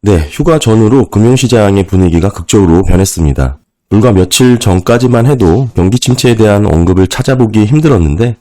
네, 휴가 전후로 금융시장의 분위기가 극적으로 변했습니다. 불과 며칠 전까지만 해도 경기 침체에 대한 언급을 찾아보기 힘들었는데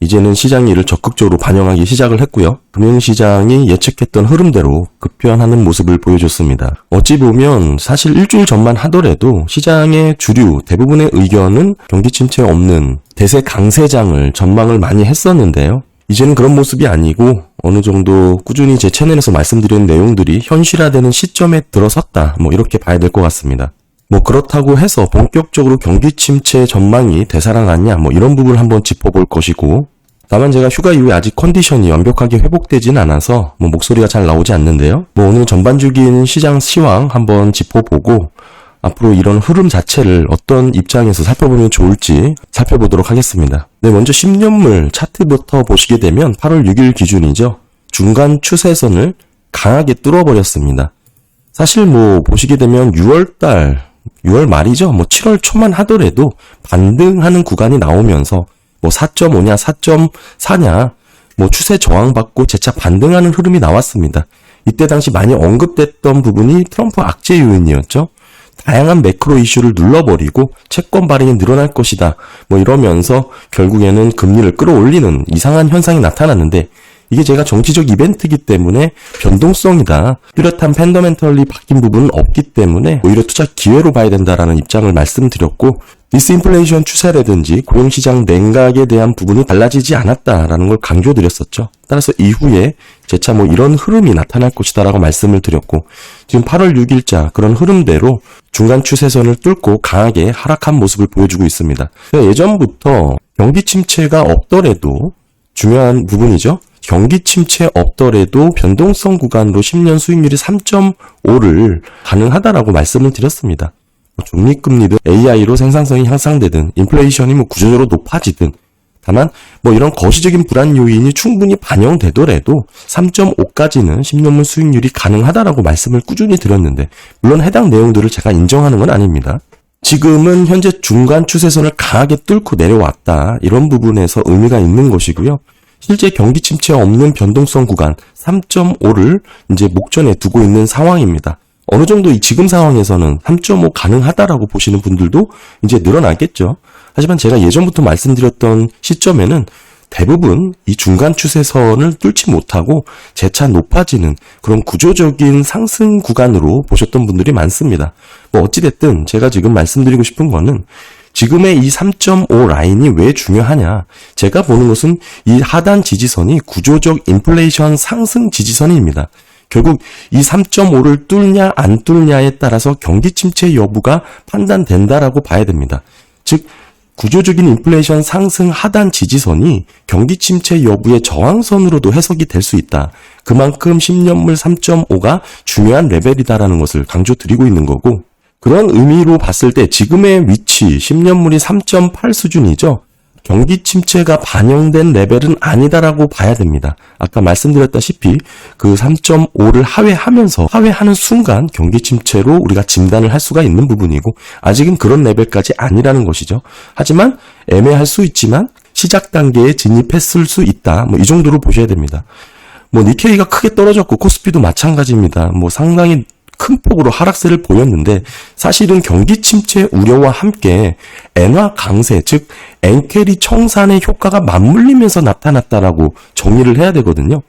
이제는 시장이 이를 적극적으로 반영하기 시작을 했고요. 금융시장이 예측했던 흐름대로 급변하는 모습을 보여줬습니다. 어찌 보면 사실 일주일 전만 하더라도 시장의 주류 대부분의 의견은 경기 침체 없는 대세 강세장을 전망을 많이 했었는데요. 이제는 그런 모습이 아니고 어느 정도 꾸준히 제 채널에서 말씀드린 내용들이 현실화되는 시점에 들어섰다. 뭐 이렇게 봐야 될 것 같습니다. 뭐 그렇다고 해서 본격적으로 경기 침체 전망이 되살아났냐 뭐 이런 부분을 한번 짚어볼 것이고 다만 제가 휴가 이후에 아직 컨디션이 완벽하게 회복되진 않아서 뭐 목소리가 잘 나오지 않는데요. 뭐 오늘 전반적인 시장 시황 한번 짚어보고 앞으로 이런 흐름 자체를 어떤 입장에서 살펴보면 좋을지 살펴보도록 하겠습니다. 네, 먼저 10년물 차트부터 보시게 되면 8월 6일 기준이죠. 중간 추세선을 강하게 뚫어버렸습니다. 사실 뭐 보시게 되면 6월달, 6월 말이죠. 뭐 7월 초만 하더라도 반등하는 구간이 나오면서 뭐 4.5냐, 4.4냐, 뭐 추세 저항받고 재차 반등하는 흐름이 나왔습니다. 이때 당시 많이 언급됐던 부분이 트럼프 악재 요인이었죠. 다양한 매크로 이슈를 눌러버리고 채권 발행이 늘어날 것이다. 뭐 이러면서 결국에는 금리를 끌어올리는 이상한 현상이 나타났는데 이게 제가 정치적 이벤트이기 때문에 변동성이다. 뚜렷한 팬더멘털리 바뀐 부분은 없기 때문에 오히려 투자 기회로 봐야 된다라는 입장을 말씀드렸고 디스인플레이션 추세라든지 고용시장 냉각에 대한 부분이 달라지지 않았다라는 걸 강조드렸었죠. 따라서 이후에 재차 뭐 이런 흐름이 나타날 것이다라고 말씀을 드렸고 지금 8월 6일자 그런 흐름대로 중간 추세선을 뚫고 강하게 하락한 모습을 보여주고 있습니다. 예전부터 경기 침체가 없더라도 중요한 부분이죠. 경기 침체 없더라도 변동성 구간으로 10년 수익률이 3.5를 가능하다라고 말씀을 드렸습니다. 뭐 중립금리든 AI로 생산성이 향상되든 인플레이션이 뭐 구조적으로 높아지든 다만 뭐 이런 거시적인 불안 요인이 충분히 반영되더라도 3.5까지는 10년물 수익률이 가능하다라고 말씀을 꾸준히 드렸는데 물론 해당 내용들을 제가 인정하는 건 아닙니다. 지금은 현재 중간 추세선을 강하게 뚫고 내려왔다. 이런 부분에서 의미가 있는 것이고요. 실제 경기 침체 없는 변동성 구간 3.5를 이제 목전에 두고 있는 상황입니다. 어느 정도 이 지금 상황에서는 3.5 가능하다라고 보시는 분들도 이제 늘어나겠죠. 하지만 제가 예전부터 말씀드렸던 시점에는 대부분 이 중간 추세선을 뚫지 못하고 재차 높아지는 그런 구조적인 상승 구간으로 보셨던 분들이 많습니다. 뭐 어찌됐든 제가 지금 말씀드리고 싶은 거는 지금의 이 3.5 라인이 왜 중요하냐? 제가 보는 것은 이 하단 지지선이 구조적 인플레이션 상승 지지선입니다. 결국 이 3.5를 뚫냐 안 뚫냐에 따라서 경기 침체 여부가 판단된다라고 봐야 됩니다. 즉 구조적인 인플레이션 상승 하단 지지선이 경기 침체 여부의 저항선으로도 해석이 될 수 있다. 그만큼 10년물 3.5가 중요한 레벨이다라는 것을 강조드리고 있는 거고 그런 의미로 봤을 때 지금의 위치 10년물이 3.8 수준이죠. 경기 침체가 반영된 레벨은 아니다라고 봐야 됩니다. 아까 말씀드렸다시피 그 3.5를 하회하면서 하회하는 순간 경기 침체로 우리가 진단을 할 수가 있는 부분이고 아직은 그런 레벨까지 아니라는 것이죠. 하지만 애매할 수 있지만 시작 단계에 진입했을 수 있다. 뭐 이 정도로 보셔야 됩니다. 뭐 니케이가 크게 떨어졌고 코스피도 마찬가지입니다. 뭐 상당히 큰 폭으로 하락세를 보였는데 사실은 경기 침체 우려와 함께 엔화 강세 즉 엔캐리 청산의 효과가 맞물리면서 나타났다라고 정의를 해야 되거든요.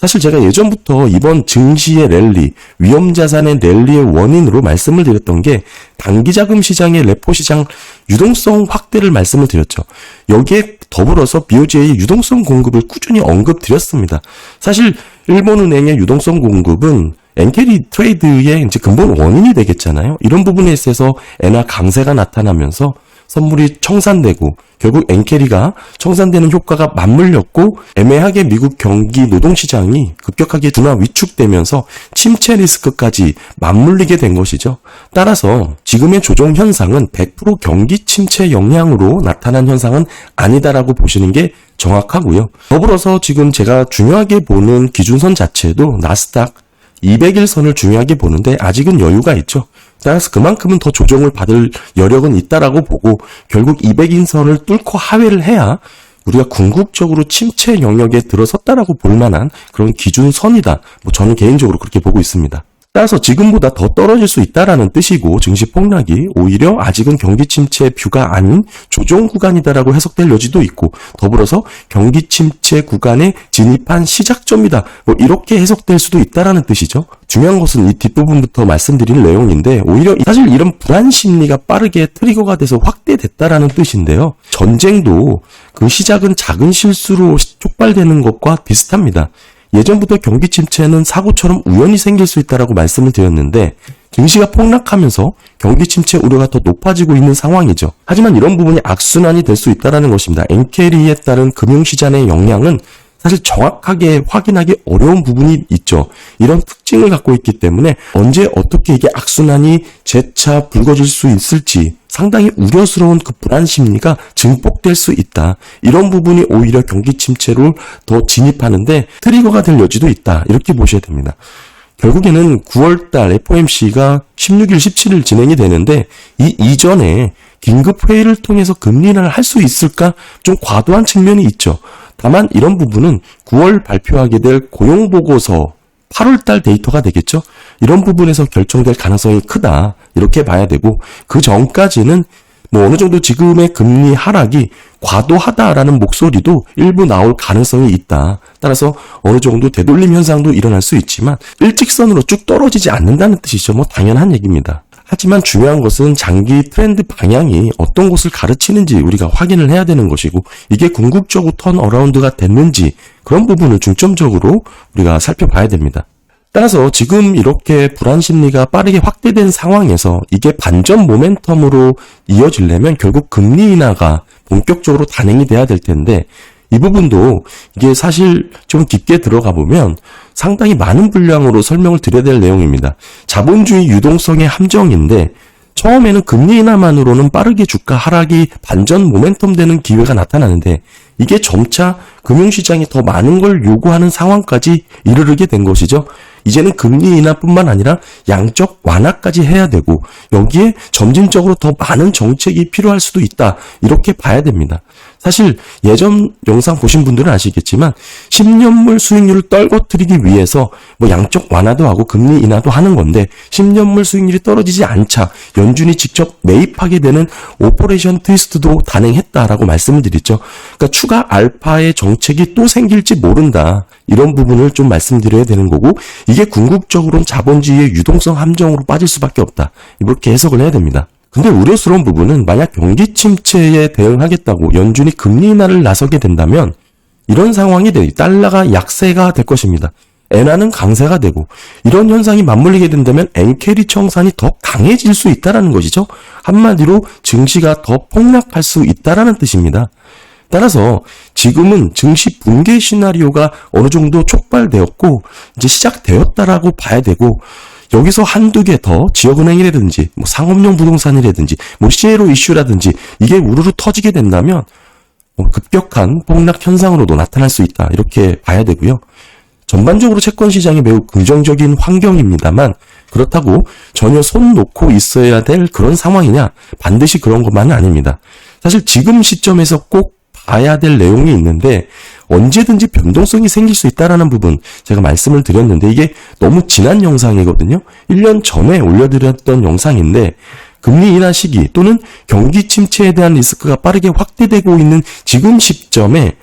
사실 제가 예전부터 이번 증시의 랠리, 위험 자산의 랠리의 원인으로 말씀을 드렸던 게 단기 자금 시장의 레포 시장 유동성 확대를 말씀을 드렸죠. 여기에 더불어서 BOJ의 유동성 공급을 꾸준히 언급드렸습니다. 사실 일본은행의 유동성 공급은 엔캐리 트레이드의 이제 근본 원인이 되겠잖아요. 이런 부분에 있어서 엔화 강세가 나타나면서 선물이 청산되고 결국 엔캐리가 청산되는 효과가 맞물렸고 애매하게 미국 경기 노동시장이 급격하게 둔화 위축되면서 침체 리스크까지 맞물리게 된 것이죠. 따라서 지금의 조정 현상은 100% 경기 침체 영향으로 나타난 현상은 아니다라고 보시는 게 정확하고요. 더불어서 지금 제가 중요하게 보는 기준선 자체도 나스닥 200일 선을 중요하게 보는데 아직은 여유가 있죠. 따라서 그만큼은 더 조정을 받을 여력은 있다라고 보고 결국 200인 선을 뚫고 하회를 해야 우리가 궁극적으로 침체 영역에 들어섰다라고 볼 만한 그런 기준선이다. 뭐 저는 개인적으로 그렇게 보고 있습니다. 따라서 지금보다 더 떨어질 수 있다라는 뜻이고 증시 폭락이 오히려 아직은 경기 침체 뷰가 아닌 조정 구간이다라고 해석될 여지도 있고 더불어서 경기 침체 구간에 진입한 시작점이다. 뭐 이렇게 해석될 수도 있다라는 뜻이죠. 중요한 것은 이 뒷부분부터 말씀드릴 내용인데 오히려 사실 이런 불안 심리가 빠르게 트리거가 돼서 확대됐다라는 뜻인데요. 전쟁도 그 시작은 작은 실수로 촉발되는 것과 비슷합니다. 예전부터 경기 침체는 사고처럼 우연히 생길 수 있다라고 말씀을 드렸는데 증시가 폭락하면서 경기 침체 우려가 더 높아지고 있는 상황이죠. 하지만 이런 부분이 악순환이 될 수 있다라는 것입니다. 엔캐리에 따른 금융시장의 영향은 사실 정확하게 확인하기 어려운 부분이 있죠. 이런 특징을 갖고 있기 때문에 언제 어떻게 이게 악순환이 재차 불거질 수 있을지 상당히 우려스러운 그 불안 심리가 증폭될 수 있다. 이런 부분이 오히려 경기 침체로 더 진입하는데 트리거가 될 여지도 있다. 이렇게 보셔야 됩니다. 결국에는 9월달 FOMC가 16일, 17일 진행이 되는데 이 이전에 긴급 회의를 통해서 금리 인하를 할 수 있을까 좀 과도한 측면이 있죠. 다만 이런 부분은 9월 발표하게 될 고용 보고서 8월달 데이터가 되겠죠. 이런 부분에서 결정될 가능성이 크다 이렇게 봐야 되고 그 전까지는 뭐 어느 정도 지금의 금리 하락이 과도하다라는 목소리도 일부 나올 가능성이 있다. 따라서 어느 정도 되돌림 현상도 일어날 수 있지만 일직선으로 쭉 떨어지지 않는다는 뜻이죠. 뭐 당연한 얘기입니다. 하지만 중요한 것은 장기 트렌드 방향이 어떤 곳을 가르치는지 우리가 확인을 해야 되는 것이고 이게 궁극적으로 턴 어라운드가 됐는지 그런 부분을 중점적으로 우리가 살펴봐야 됩니다. 따라서 지금 이렇게 불안 심리가 빠르게 확대된 상황에서 이게 반전 모멘텀으로 이어지려면 결국 금리 인하가 본격적으로 단행이 돼야 될 텐데 이 부분도 이게 사실 좀 깊게 들어가 보면 상당히 많은 분량으로 설명을 드려야 될 내용입니다. 자본주의 유동성의 함정인데 처음에는 금리 인하만으로는 빠르게 주가 하락이 반전 모멘텀 되는 기회가 나타나는데 이게 점차 금융시장이 더 많은 걸 요구하는 상황까지 이르르게 된 것이죠. 이제는 금리 인하뿐만 아니라 양적 완화까지 해야 되고 여기에 점진적으로 더 많은 정책이 필요할 수도 있다. 이렇게 봐야 됩니다. 사실 예전 영상 보신 분들은 아시겠지만 10년물 수익률을 떨궈뜨리기 위해서 뭐 양적 완화도 하고 금리 인하도 하는 건데 10년물 수익률이 떨어지지 않자 연준이 직접 매입하게 되는 오퍼레이션 트위스트도 단행했다라고 말씀을 드렸죠. 그러니까 추가 알파의 정 책이 또 생길지 모른다. 이런 부분을 좀 말씀드려야 되는 거고 이게 궁극적으로는 자본주의의 유동성 함정으로 빠질 수밖에 없다. 이렇게 해석을 해야 됩니다. 근데 우려스러운 부분은 만약 경기 침체에 대응하겠다고 연준이 금리 인하를 나서게 된다면 이런 상황이 돼 달러가 약세가 될 것입니다. 엔화는 강세가 되고 이런 현상이 맞물리게 된다면 엔캐리 청산이 더 강해질 수 있다라는 것이죠. 한마디로 증시가 더 폭락할 수 있다라는 뜻입니다. 따라서 지금은 증시 붕괴 시나리오가 어느 정도 촉발되었고 이제 시작되었다라고 봐야 되고 여기서 한두 개 더 지역은행이라든지 뭐 상업용 부동산이라든지 뭐 CLO 이슈라든지 이게 우르르 터지게 된다면 뭐 급격한 폭락 현상으로도 나타날 수 있다 이렇게 봐야 되고요. 전반적으로 채권 시장이 매우 긍정적인 환경입니다만 그렇다고 전혀 손 놓고 있어야 될 그런 상황이냐 반드시 그런 것만은 아닙니다. 사실 지금 시점에서 꼭 봐야 될 내용이 있는데 언제든지 변동성이 생길 수 있다라는 부분 제가 말씀을 드렸는데 이게 너무 지난 영상이거든요. 1년 전에 올려드렸던 영상인데 금리 인하 시기 또는 경기 침체에 대한 리스크가 빠르게 확대되고 있는 지금 시점에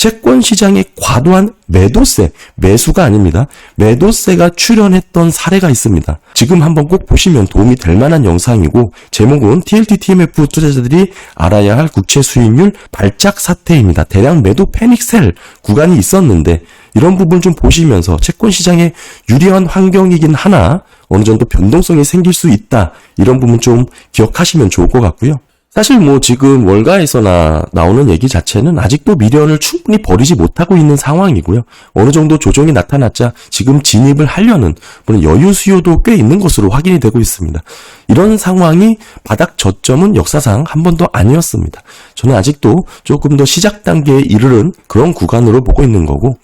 채권 시장에 과도한 매도세, 매수가 아닙니다. 매도세가 출현했던 사례가 있습니다. 지금 한번 꼭 보시면 도움이 될 만한 영상이고 제목은 TLT TMF 투자자들이 알아야 할 국채 수익률 발작 사태입니다. 대량 매도 패닉셀 구간이 있었는데 이런 부분 좀 보시면서 채권 시장에 유리한 환경이긴 하나 어느 정도 변동성이 생길 수 있다. 이런 부분 좀 기억하시면 좋을 것 같고요. 사실 뭐 지금 월가에서나 나오는 얘기 자체는 아직도 미련을 충분히 버리지 못하고 있는 상황이고요. 어느 정도 조정이 나타났자 지금 진입을 하려는 물론 여유 수요도 꽤 있는 것으로 확인이 되고 있습니다. 이런 상황이 바닥 저점은 역사상 한 번도 아니었습니다. 저는 아직도 조금 더 시작 단계에 이르른 그런 구간으로 보고 있는 거고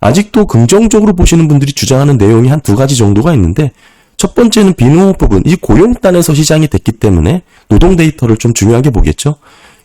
아직도 긍정적으로 보시는 분들이 주장하는 내용이 한 두 가지 정도가 있는데 첫 번째는 비농업 부분, 이 고용단에서 시장이 됐기 때문에 노동 데이터를 좀 중요하게 보겠죠.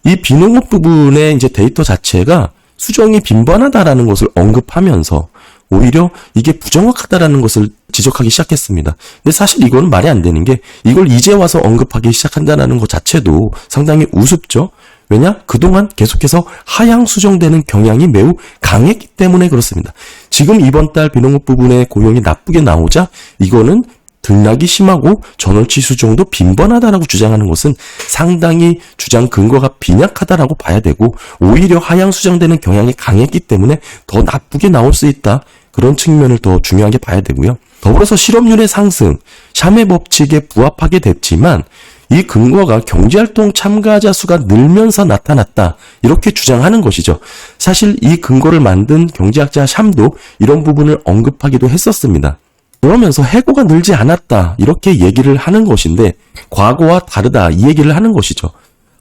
이 비농업 부분의 이제 데이터 자체가 수정이 빈번하다라는 것을 언급하면서 오히려 이게 부정확하다라는 것을 지적하기 시작했습니다. 근데 사실 이거는 말이 안 되는 게 이걸 이제 와서 언급하기 시작한다는 것 자체도 상당히 우습죠. 왜냐? 그동안 계속해서 하향 수정되는 경향이 매우 강했기 때문에 그렇습니다. 지금 이번 달 비농업 부분의 고용이 나쁘게 나오자 이거는 등락이 심하고 전월치 수 정도 빈번하다라고 주장하는 것은 상당히 주장 근거가 빈약하다라고 봐야 되고 오히려 하향 수정되는 경향이 강했기 때문에 더 나쁘게 나올 수 있다. 그런 측면을 더 중요하게 봐야 되고요. 더불어서 실업률의 상승, 샤메 법칙에 부합하게 됐지만 이 근거가 경제활동 참가자 수가 늘면서 나타났다. 이렇게 주장하는 것이죠. 사실 이 근거를 만든 경제학자 샴도 이런 부분을 언급하기도 했었습니다. 그러면서 해고가 늘지 않았다. 이렇게 얘기를 하는 것인데 과거와 다르다. 이 얘기를 하는 것이죠.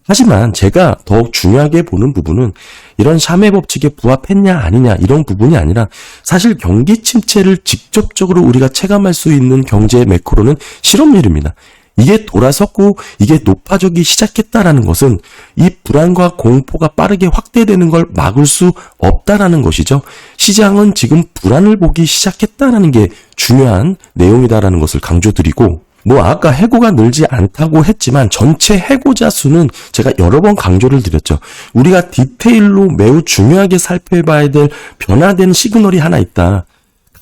하지만 제가 더욱 중요하게 보는 부분은 이런 샤메 법칙에 부합했냐 아니냐 이런 부분이 아니라 사실 경기 침체를 직접적으로 우리가 체감할 수 있는 경제 매크로는 실업률입니다. 이게 돌아섰고 이게 높아지기 시작했다라는 것은 이 불안과 공포가 빠르게 확대되는 걸 막을 수 없다라는 것이죠. 시장은 지금 불안을 보기 시작했다라는 게 중요한 내용이다라는 것을 강조드리고 뭐 아까 해고가 늘지 않다고 했지만 전체 해고자 수는 제가 여러 번 강조를 드렸죠. 우리가 디테일로 매우 중요하게 살펴봐야 될 변화된 시그널이 하나 있다.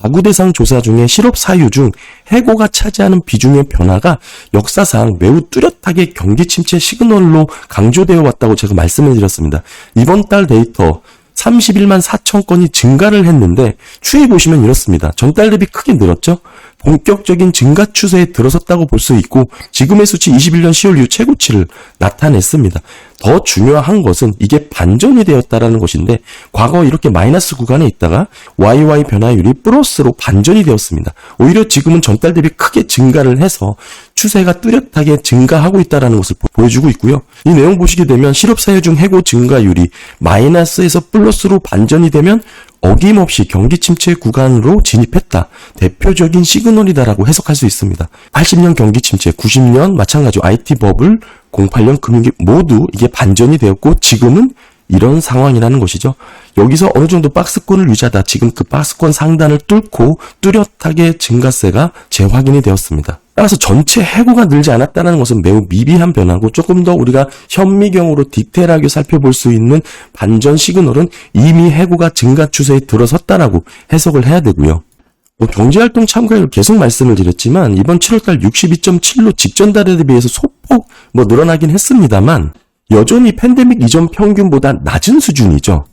가구 대상 조사 중에 실업 사유 중 해고가 차지하는 비중의 변화가 역사상 매우 뚜렷하게 경기 침체 시그널로 강조되어 왔다고 제가 말씀을 드렸습니다. 이번 달 데이터 31만 4천 건이 증가를 했는데 추이 보시면 이렇습니다. 전달 대비 크게 늘었죠? 본격적인 증가 추세에 들어섰다고 볼 수 있고 지금의 수치 21년 10월 이후 최고치를 나타냈습니다. 더 중요한 것은 이게 반전이 되었다라는 것인데 과거 이렇게 마이너스 구간에 있다가 YY 변화율이 플러스로 반전이 되었습니다. 오히려 지금은 전달 대비 크게 증가를 해서 추세가 뚜렷하게 증가하고 있다라는 것을 보- 보여주고 있고요. 이 내용 보시게 되면 실업 사유 중 해고 증가율이 마이너스에서 플러스로 반전이 되면 어김없이 경기 침체 구간으로 진입했다. 대표적인 시그널이다라고 해석할 수 있습니다. 80년 경기 침체, 90년 마찬가지로 IT 버블, 08년 금융기 모두 이게 반전이 되었고 지금은 이런 상황이라는 것이죠. 여기서 어느 정도 박스권을 유지하다 지금 그 박스권 상단을 뚫고 뚜렷하게 증가세가 재확인이 되었습니다. 따라서 전체 해고가 늘지 않았다는 것은 매우 미비한 변화고 조금 더 우리가 현미경으로 디테일하게 살펴볼 수 있는 반전 시그널은 이미 해고가 증가 추세에 들어섰다라고 해석을 해야 되고요. 뭐 경제활동 참가율 계속 말씀을 드렸지만 이번 7월달 62.7로 직전 달에 비해서 소폭 뭐 늘어나긴 했습니다만 여전히 팬데믹 이전 평균보다 낮은 수준이죠.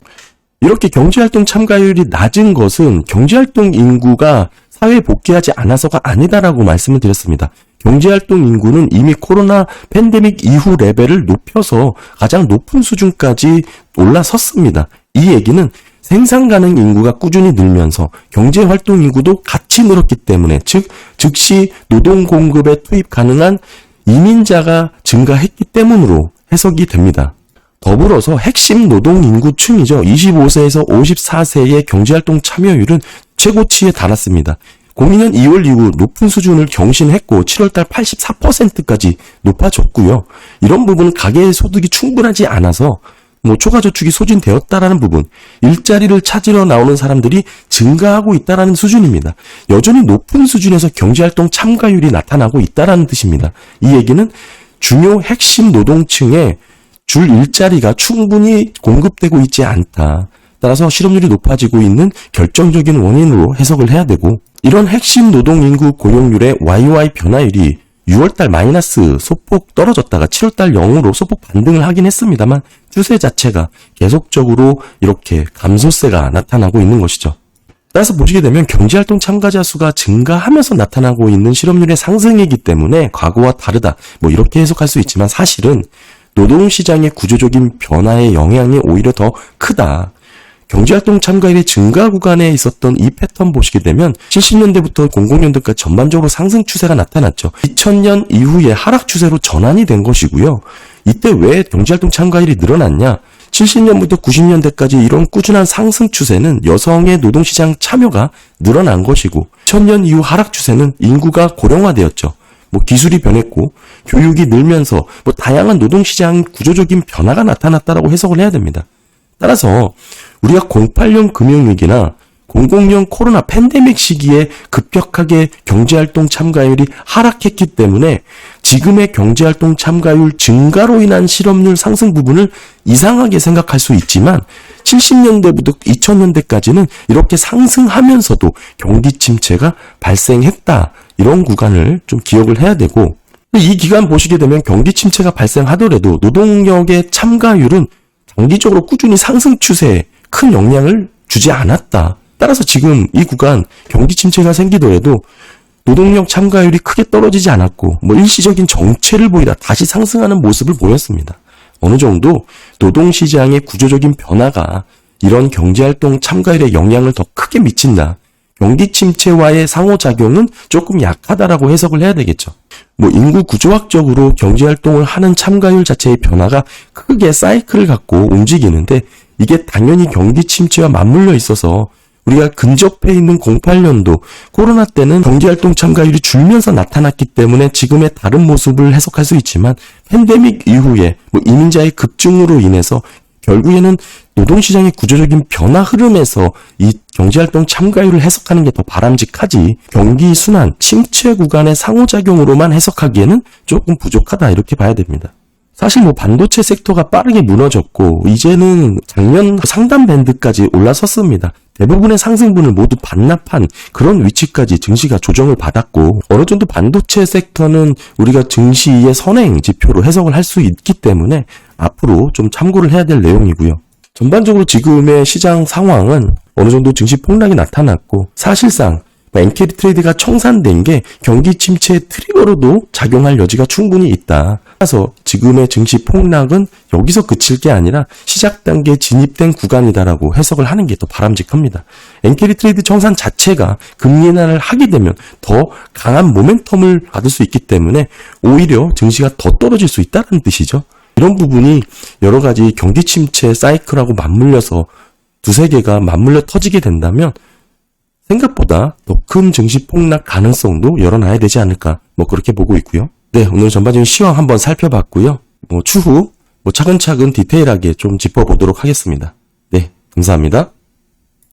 이렇게 경제활동 참가율이 낮은 것은 경제활동 인구가 사회에 복귀하지 않아서가 아니다라고 말씀을 드렸습니다. 경제활동 인구는 이미 코로나 팬데믹 이후 레벨을 높여서 가장 높은 수준까지 올라섰습니다. 이 얘기는 생산 가능 인구가 꾸준히 늘면서 경제 활동 인구도 같이 늘었기 때문에 즉 즉시 노동 공급에 투입 가능한 이민자가 증가했기 때문으로 해석이 됩니다. 더불어서 핵심 노동 인구층이죠. 25세에서 54세의 경제활동 참여율은 최고치에 달았습니다. 02년 2월 이후 높은 수준을 경신했고 7월달 84%까지 높아졌고요. 이런 부분은 가계의 소득이 충분하지 않아서 뭐 초과 저축이 소진되었다라는 부분, 일자리를 찾으러 나오는 사람들이 증가하고 있다라는 수준입니다. 여전히 높은 수준에서 경제활동 참가율이 나타나고 있다라는 뜻입니다. 이 얘기는 중요 핵심 노동층의 줄 일자리가 충분히 공급되고 있지 않다. 따라서 실업률이 높아지고 있는 결정적인 원인으로 해석을 해야 되고 이런 핵심 노동 인구 고용률의 YY 변화율이 6월달 마이너스 소폭 떨어졌다가 7월달 0으로 소폭 반등을 하긴 했습니다만 추세 자체가 계속적으로 이렇게 감소세가 나타나고 있는 것이죠. 따라서 보시게 되면 경제활동 참가자 수가 증가하면서 나타나고 있는 실업률의 상승이기 때문에 과거와 다르다. 뭐 이렇게 해석할 수 있지만 사실은 노동시장의 구조적인 변화의 영향이 오히려 더 크다. 경제활동 참가율의 증가 구간에 있었던 이 패턴 보시게 되면 70년대부터 00년대까지 전반적으로 상승 추세가 나타났죠. 2000년 이후에 하락 추세로 전환이 된 것이고요. 이때 왜 경제활동 참가율이 늘어났냐? 70년부터 90년대까지 이런 꾸준한 상승 추세는 여성의 노동시장 참여가 늘어난 것이고 2000년 이후 하락 추세는 인구가 고령화되었죠. 뭐 기술이 변했고 교육이 늘면서 뭐 다양한 노동시장 구조적인 변화가 나타났다라고 해석을 해야 됩니다. 따라서 우리가 08년 금융위기나 00년 코로나 팬데믹 시기에 급격하게 경제활동 참가율이 하락했기 때문에 지금의 경제활동 참가율 증가로 인한 실업률 상승 부분을 이상하게 생각할 수 있지만 70년대부터 2000년대까지는 이렇게 상승하면서도 경기 침체가 발생했다. 이런 구간을 좀 기억을 해야 되고 이 기간 보시게 되면 경기 침체가 발생하더라도 노동력의 참가율은 장기적으로 꾸준히 상승 추세에 큰 영향을 주지 않았다. 따라서 지금 이 구간 경기 침체가 생기더라도 노동력 참가율이 크게 떨어지지 않았고 뭐 일시적인 정체를 보이다 다시 상승하는 모습을 보였습니다. 어느 정도 노동시장의 구조적인 변화가 이런 경제활동 참가율에 영향을 더 크게 미친다. 경기 침체와의 상호작용은 조금 약하다라고 해석을 해야 되겠죠. 뭐 인구 구조학적으로 경제활동을 하는 참가율 자체의 변화가 크게 사이클을 갖고 움직이는데 이게 당연히 경기 침체와 맞물려 있어서 우리가 근접해 있는 08년도 코로나 때는 경제활동 참가율이 줄면서 나타났기 때문에 지금의 다른 모습을 해석할 수 있지만 팬데믹 이후에 뭐 이민자의 급증으로 인해서 결국에는 노동시장의 구조적인 변화 흐름에서 이 경제활동 참가율을 해석하는 게 더 바람직하지 경기 순환 침체 구간의 상호작용으로만 해석하기에는 조금 부족하다 이렇게 봐야 됩니다. 사실 뭐 반도체 섹터가 빠르게 무너졌고 이제는 작년 상단 밴드까지 올라섰습니다. 대부분의 상승분을 모두 반납한 그런 위치까지 증시가 조정을 받았고 어느 정도 반도체 섹터는 우리가 증시의 선행 지표로 해석을 할 수 있기 때문에 앞으로 좀 참고를 해야 될 내용이고요. 전반적으로 지금의 시장 상황은 어느 정도 증시 폭락이 나타났고 사실상 엔캐리 트레이드가 청산된 게 경기 침체의 트리거로도 작용할 여지가 충분히 있다. 따라서 지금의 증시 폭락은 여기서 그칠 게 아니라 시작 단계에 진입된 구간이다라고 해석을 하는 게 더 바람직합니다. 엔캐리 트레이드 청산 자체가 금리 인하를 하게 되면 더 강한 모멘텀을 받을 수 있기 때문에 오히려 증시가 더 떨어질 수 있다는 뜻이죠. 이런 부분이 여러 가지 경기 침체 사이클하고 맞물려서 두세 개가 맞물려 터지게 된다면 생각보다 더 큰 증시 폭락 가능성도 열어놔야 되지 않을까 뭐 그렇게 보고 있고요. 네, 오늘 전반적인 시황 한번 살펴봤고요. 뭐 추후 뭐 차근차근 디테일하게 좀 짚어보도록 하겠습니다. 네, 감사합니다.